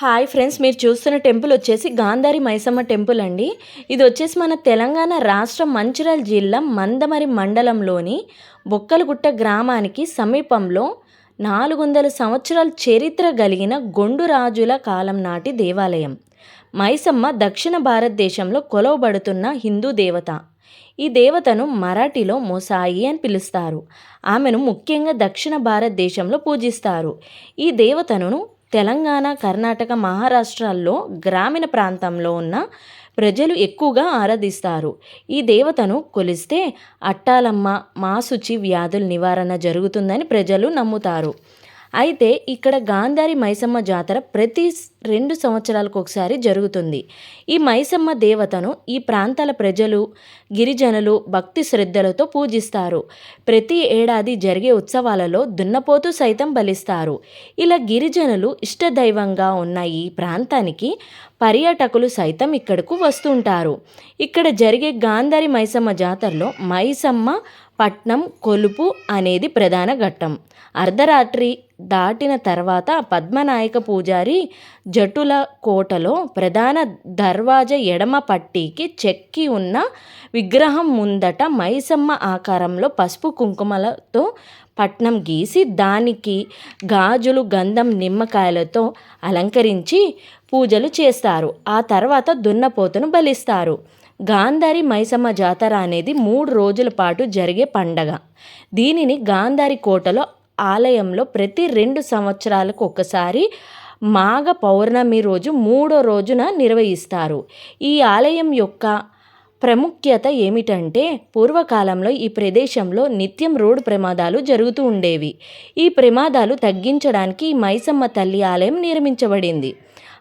Hi friends మీరు చూస్తున్న temple వచ్చేసి గాంధారి మైసమ్మ టెంపుల్ అండి. ఇది వచ్చేసి మన తెలంగాణ రాష్ట్రం మంచిర్యాల జిల్లా మందమరి మండలంలోని బొక్కలగుట్ట గ్రామానికి సమీపంలో నాలుగు వందల సంవత్సరాల చరిత్ర కలిగిన గొండు రాజుల కాలం నాటి దేవాలయం. మైసమ్మ దక్షిణ భారతదేశంలో కొలవబడుతున్న హిందూ దేవత. ఈ దేవతను మరాఠీలో మొసాయి అని పిలుస్తారు. ఆమెను ముఖ్యంగా దక్షిణ భారతదేశంలో పూజిస్తారు. ఈ దేవతను తెలంగాణ కర్ణాటక మహారాష్ట్రాల్లో గ్రామీణ ప్రాంతంలో ఉన్న ప్రజలు ఎక్కువగా ఆరాధిస్తారు. ఈ దేవతను కొలిస్తే అట్టాలమ్మ మాసుచి వ్యాధుల నివారణ జరుగుతుందని ప్రజలు నమ్ముతారు. అయితే ఇక్కడ గాంధారి మైసమ్మ జాతర ప్రతి రెండు సంవత్సరాలకు ఒకసారి జరుగుతుంది. ఈ మైసమ్మ దేవతను ఈ ప్రాంతాల ప్రజలు గిరిజనులు భక్తి శ్రద్ధలతో పూజిస్తారు. ప్రతి ఏడాది జరిగే ఉత్సవాలలో దున్నపోతు సైతం బలిస్తారు. ఇలా గిరిజనులు ఇష్టదైవంగా ఉన్న ఈ ప్రాంతానికి పర్యాటకులు సైతం ఇక్కడకు వస్తుంటారు. ఇక్కడ జరిగే గాంధారి మైసమ్మ జాతరలో మైసమ్మ పట్నం కొలుపు అనేది ప్రధాన ఘట్టం. అర్ధరాత్రి దాటిన తర్వాత పద్మనాయక పూజారి జటుల కోటలో ప్రధాన దర్వాజా ఎడమ పట్టీకి చెక్కి ఉన్న విగ్రహం ముందట మైసమ్మ ఆకారంలో పసుపు కుంకుమలతో పట్నం గీసి దానికి గాజులు గంధం నిమ్మకాయలతో అలంకరించి పూజలు చేస్తారు. ఆ తర్వాత దున్నపోతును బలిస్తారు. గాంధారి మైసమ్మ జాతర అనేది మూడు రోజుల పాటు జరిగే పండగ. దీనిని గాంధారి కోటలో ఆలయంలో ప్రతి రెండు సంవత్సరాలకు ఒకసారి మాఘ పౌర్ణమి రోజు మూడో రోజున నిర్వహిస్తారు. ఈ ఆలయం యొక్క ప్రాముఖ్యత ఏమిటంటే పూర్వకాలంలో ఈ ప్రదేశంలో నిత్యం రోడ్డు ప్రమాదాలు జరుగుతూ ఉండేవి. ఈ ప్రమాదాలు తగ్గించడానికి మైసమ్మ తల్లి ఆలయం నిర్మించబడింది.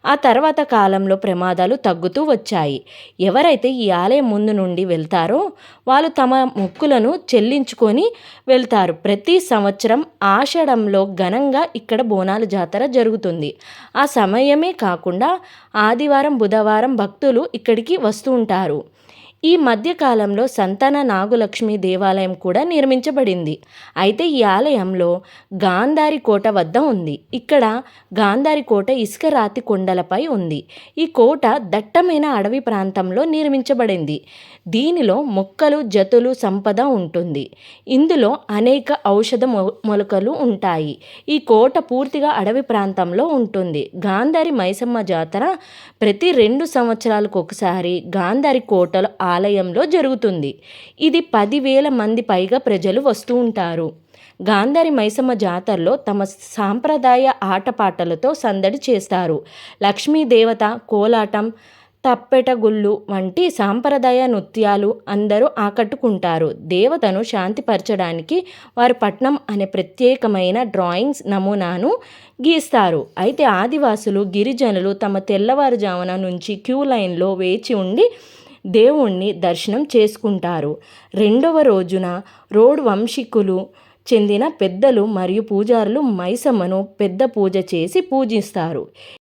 ఆ తర్వాత కాలంలో ప్రమాదాలు తగ్గుతూ వచ్చాయి. ఎవరైతే ఈ ఆలయం ముందు నుండి వెళ్తారో వాళ్ళు తమ మొక్కులను చెల్లించుకొని వెళ్తారు. ప్రతి సంవత్సరం ఆషాఢంలో ఘనంగా ఇక్కడ బోనాల జాతర జరుగుతుంది. ఆ సమయమే కాకుండా ఆదివారం బుధవారం భక్తులు ఇక్కడికి వస్తూ ఉంటారు. ఈ మధ్యకాలంలో సంతాన నాగులక్ష్మి దేవాలయం కూడా నిర్మించబడింది. అయితే ఈ ఆలయంలో గాంధారి కోట వద్ద ఉంది. ఇక్కడ గాంధారి కోట ఇసుక రాతి కొండలపై ఉంది. ఈ కోట దట్టమైన అడవి ప్రాంతంలో నిర్మించబడింది. దీనిలో మొక్కలు జతులు సంపద ఉంటుంది. ఇందులో అనేక ఔషధ మొలకలు ఉంటాయి. ఈ కోట పూర్తిగా అడవి ప్రాంతంలో ఉంటుంది. గాంధారి మైసమ్మ జాతర ప్రతి రెండు సంవత్సరాలకు ఒకసారి గాంధారి కోటలో ఆలయంలో జరుగుతుంది. ఇది పదివేల మంది పైగా ప్రజలు వస్తూ ఉంటారు. గాంధారి మైసమ్మ జాతరలో తమ సాంప్రదాయ ఆటపాటలతో సందడి చేస్తారు. లక్ష్మీదేవత కోలాటం తప్పెటగుళ్ళు వంటి సాంప్రదాయ నృత్యాలు అందరూ ఆకట్టుకుంటారు. దేవతను శాంతిపరచడానికి వారు పట్నం అనే ప్రత్యేకమైన డ్రాయింగ్స్ నమూనాను గీస్తారు. అయితే ఆదివాసులు గిరిజనులు తమ తెల్లవారుజామున నుంచి క్యూ లైన్లో వేచి ఉండి దేవుణ్ణి దర్శనం చేసుకుంటారు. రెండవ రోజున రోడ్ వంశీకులు చెందిన పెద్దలు మరియు పూజారులు మైసమ్మను పెద్ద పూజ చేసి పూజిస్తారు.